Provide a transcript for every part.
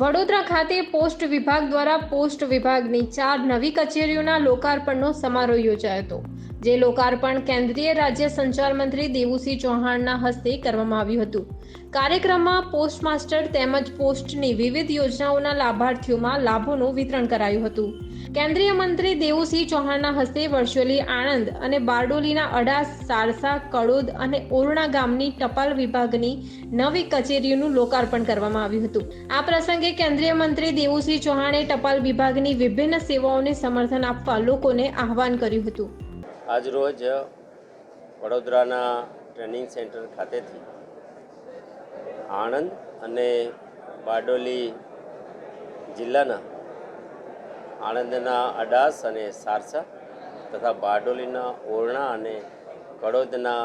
વડોદરા ખાતે પોસ્ટ વિભાગ દ્વારા પોસ્ટ વિભાગની ચાર નવી કચેરીઓના લોકાર્પણનો સમારોહ યોજાયો હતો, જે લોકાર્પણ કેન્દ્રીય રાજ્ય સંચાર મંત્રી દેવુસિંહ ચૌહાણના હસ્તે કરવામાં આવ્યું હતું. કાર્યક્રમમાં પોસ્ટ માસ્ટર તેમજ પોસ્ટની વિવિધ યોજનાઓના લાભાર્થીઓમાં લાભોનું વિતરણ કરાયું હતું. કેન્દ્રીય મંત્રી દેવુસિંહ ચૌહાણના હસ્તે વર્ચ્યુઅલી આણંદ અને બારડોલીના અડાસ સારસા, કડોદ અને ઓરણા ગામની ટપાલ વિભાગની નવી કચેરીઓનું લોકાર્પણ કરવામાં આવ્યું હતું. આ પ્રસંગે કેન્દ્રીય મંત્રી દેવુસિંહ ચૌહાણે ટપાલ વિભાગની વિભિન્ન સેવાઓને સમર્થન આપવા લોકોને આહવાન કર્યું હતું. આજરોજ વડોદરાના ટ્રેનિંગ સેન્ટર ખાતેથી આણંદ અને બારડોલી જિલ્લાના આણંદના અડાસ અને સારસા તથા બારડોલીના ઓરણા અને કડોદના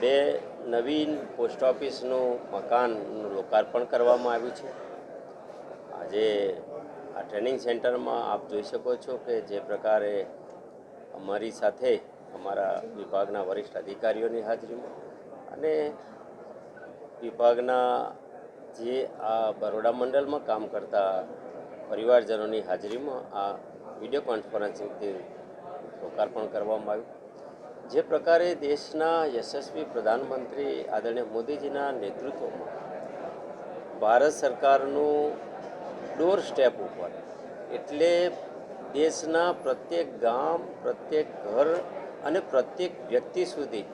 બે નવીન પોસ્ટ ઓફિસનું મકાનનું લોકાર્પણ કરવામાં આવ્યું છે. આજે આ ટ્રેનિંગ સેન્ટરમાં આપ જોઈ શકો છો કે જે પ્રકારે અમારી સાથે અમારા વિભાગના વરિષ્ઠ અધિકારીઓની હાજરીમાં અને વિભાગના જે આ બરોડા મંડળમાં કામ કરતા પરિવારજનોની હાજરીમાં આ વીડિયો કોન્ફરન્સિંગથી લોકાર્પણ કરવામાં આવ્યું. જે પ્રકારે દેશના યશસ્વી પ્રધાનમંત્રી આદરણીય મોદીજીના નેતૃત્વમાં ભારત સરકારનું ડોર સ્ટેપ ઉપર એટલે દેશના પ્રત્યેક ગામ, પ્રત્યેક ઘર અને પ્રત્યેક વ્યક્તિ સુધી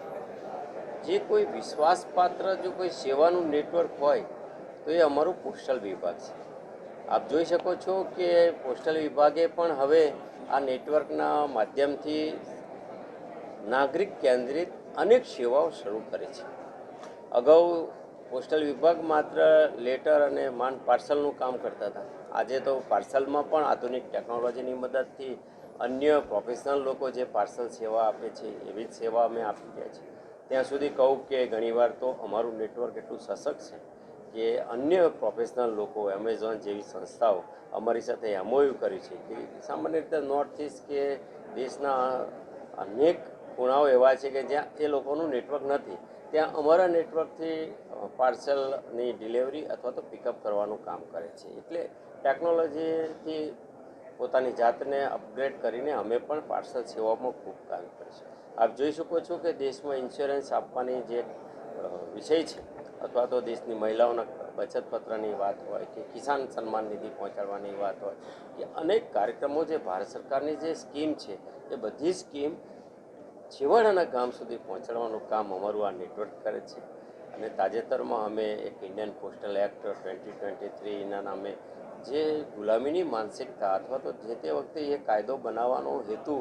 જે કોઈ વિશ્વાસપાત્ર, જો કોઈ સેવાનું નેટવર્ક હોય, તો એ અમારું પોસ્ટલ વિભાગ છે. આપ જોઈ શકો છો કે પોસ્ટલ વિભાગે પણ હવે આ નેટવર્કના માધ્યમથી નાગરિક કેન્દ્રિત અનેક સેવાઓ શરૂ કરી છે. અગાઉ પોસ્ટલ વિભાગ માત્ર લેટર અને માન પાર્સલનું કામ કરતા હતા. આજે તો પાર્સલમાં પણ આધુનિક ટેકનોલોજીની મદદથી અન્ય પ્રોફેશનલ લોકો જે પાર્સલ સેવા આપે છે, એવી જ સેવા અમે આપી રહ્યા છીએ. ત્યાં સુધી કહું કે ઘણીવાર તો અમારું નેટવર્ક એટલું સશક્ત છે કે અન્ય પ્રોફેશનલ લોકો એમેઝોન જેવી સંસ્થાઓ અમારી સાથે એમઓયુ કરી છે કે સામાન્ય રીતે નોર્થ ઇસ્ટ કે દેશના અનેક ખૂણાઓ એવા છે કે જ્યાં એ લોકોનું નેટવર્ક નથી. ત્યાં અમારા નેટવર્કથી પાર્સલની ડિલિવરી અથવા તો પિકઅપ કરવાનું કામ કરે છે. એટલે ટેકનોલોજીથી પોતાની જાતને અપગ્રેડ કરીને અમે પણ પાર્સલ સેવામાં ખૂબ કામ કરીશું. આપ જોઈ શકો છો કે દેશમાં ઇન્સ્યોરન્સ આપવાની જે વિષય છે અથવા તો દેશની મહિલાઓના બચત પત્રની વાત હોય કે કિસાન સન્માન નિધિ પહોંચાડવાની વાત હોય કે અનેક કાર્યક્રમો જે ભારત સરકારની જે સ્કીમ છે, એ બધી સ્કીમ છેવાડાના ગામ સુધી પહોંચાડવાનું કામ અમારું આ નેટવર્ક કરે છે. અને તાજેતરમાં અમે એક Indian postal act twenty twenty થ્રીના નામે જે ગુલામીની માનસિકતા અથવા તો જે તે વખતે એ કાયદો બનાવવાનો હેતુ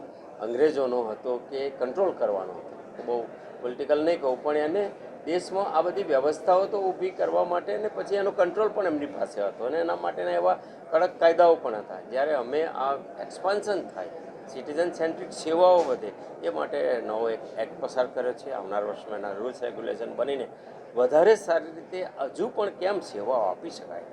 અંગ્રેજોનો હતો કે કંટ્રોલ કરવાનો હતો. બહુ પોલિટિકલ નહીં કહું, પણ એને દેશમાં આ બધી વ્યવસ્થાઓ તો ઊભી કરવા માટે અને પછી એનો કંટ્રોલ પણ એમની પાસે હતો અને એના માટેના એવા કડક કાયદાઓ પણ હતા. જ્યારે અમે આ એક્સપાન્શન થાય સિટીઝન સેન્ટ્રિક સેવાઓ વધે, એ માટે નવો એક એક્ટ પસાર કર્યો છે. આવનાર વર્ષમાં એના રૂલ્સ રેગ્યુલેશન બનીને વધારે સારી રીતે હજુ પણ કેમ સેવાઓ આપી શકાય?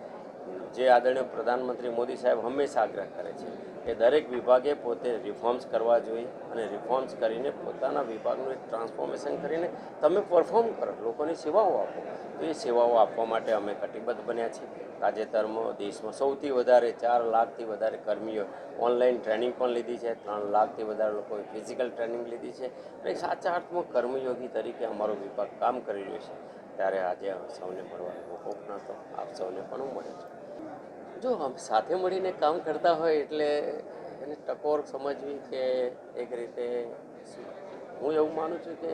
જે આદરણીય પ્રધાનમંત્રી મોદી સાહેબ હંમેશા આગ્રહ કરે છે. કે દરેક વિભાગે પોતે રિફોર્મ્સ કરવા જોઈએ અને રિફોર્મ્સ કરીને પોતાના વિભાગનું એક ટ્રાન્સફોર્મેશન કરીને તમે પરફોર્મ કરો, લોકોની સેવાઓ આપો. તો એ સેવાઓ આપવા માટે અમે કટિબદ્ધ બન્યા છીએ. તાજેતરમાં દેશમાં સૌથી વધારે ચાર લાખથી વધારે કર્મીઓ ઓનલાઈન ટ્રેનિંગ પણ લીધી છે. ત્રણ લાખથી વધારે લોકોએ ફિઝિકલ ટ્રેનિંગ લીધી છે. અને સાચા અર્થમાં કર્મયોગી તરીકે અમારો વિભાગ કામ કરી રહ્યો છે. ત્યારે આજે સૌને મળવાનો મોકો પણ આપ સૌને પણ હું મળ્યો છું. જો આમ સાથે મળીને કામ કરતા હોય એટલે એને ટકોર સમજવી કે એક રીતે હું એવું માનું છું કે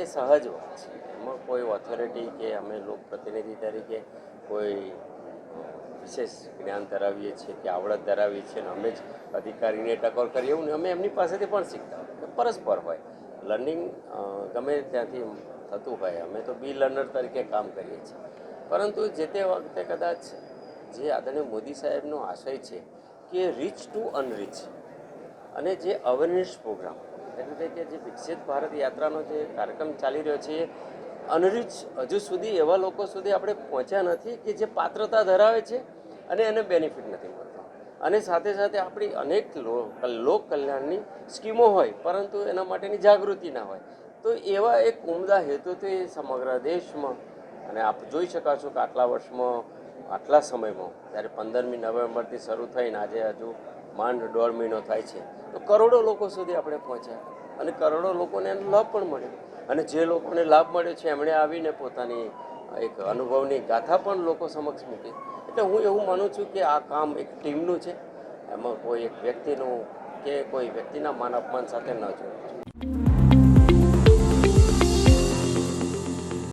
એ સહજ વાત છે. એમાં કોઈ ઓથોરિટી કે અમે લોકપ્રતિનિધિ તરીકે કોઈ વિશેષ જ્ઞાન ધરાવીએ છીએ કે આવડત ધરાવીએ છીએ અને અમે જ અધિકારીને ટકોર કરીએ એવું ને અમે એમની પાસેથી પણ શીખતા પરસ્પર હોય. લર્નિંગ ગમે ત્યાંથી થતું હોય, અમે તો બી લર્નર તરીકે કામ કરીએ છીએ. પરંતુ જે તે વખતે કદાચ જે આદરણીય મોદી સાહેબનો આશય છે કે રીચ ટુ અનરીચ અને જે અવેરનેસ પ્રોગ્રામ એટલે કે જે વિકસિત ભારત યાત્રાનો જે કાર્યક્રમ ચાલી રહ્યો છે અનરીચ હજુ સુધી એવા લોકો સુધી આપણે પહોંચ્યા નથી કે જે પાત્રતા ધરાવે છે અને એને બેનિફિટ નથી મળતો. અને સાથે સાથે આપણી અનેક લોક કલ્યાણની સ્કીમો હોય, પરંતુ એના માટેની જાગૃતિ ના હોય. તો એવા એક ઉમદા હેતુથી સમગ્ર દેશમાં, અને આપ જોઈ શકાશો કે આટલા વર્ષમાં આટલા સમયમાં, જ્યારે પંદરમી નવેમ્બરથી શરૂ થઈને આજે હજુ માંડ દોઢ મહિનો થાય છે, તો કરોડો લોકો સુધી આપણે પહોંચ્યા. અને કરોડો લોકોને એનો લાભ પણ મળ્યો. અને જે લોકોને લાભ મળ્યો છે, એમણે આવીને પોતાની એક અનુભવની ગાથા પણ લોકો સમક્ષ મૂકી. એટલે હું એવું માનું છું કે આ કામ એક ટીમનું છે. એમાં કોઈ એક વ્યક્તિનું કે કોઈ વ્યક્તિના માન અપમાન સાથે ન જોડવું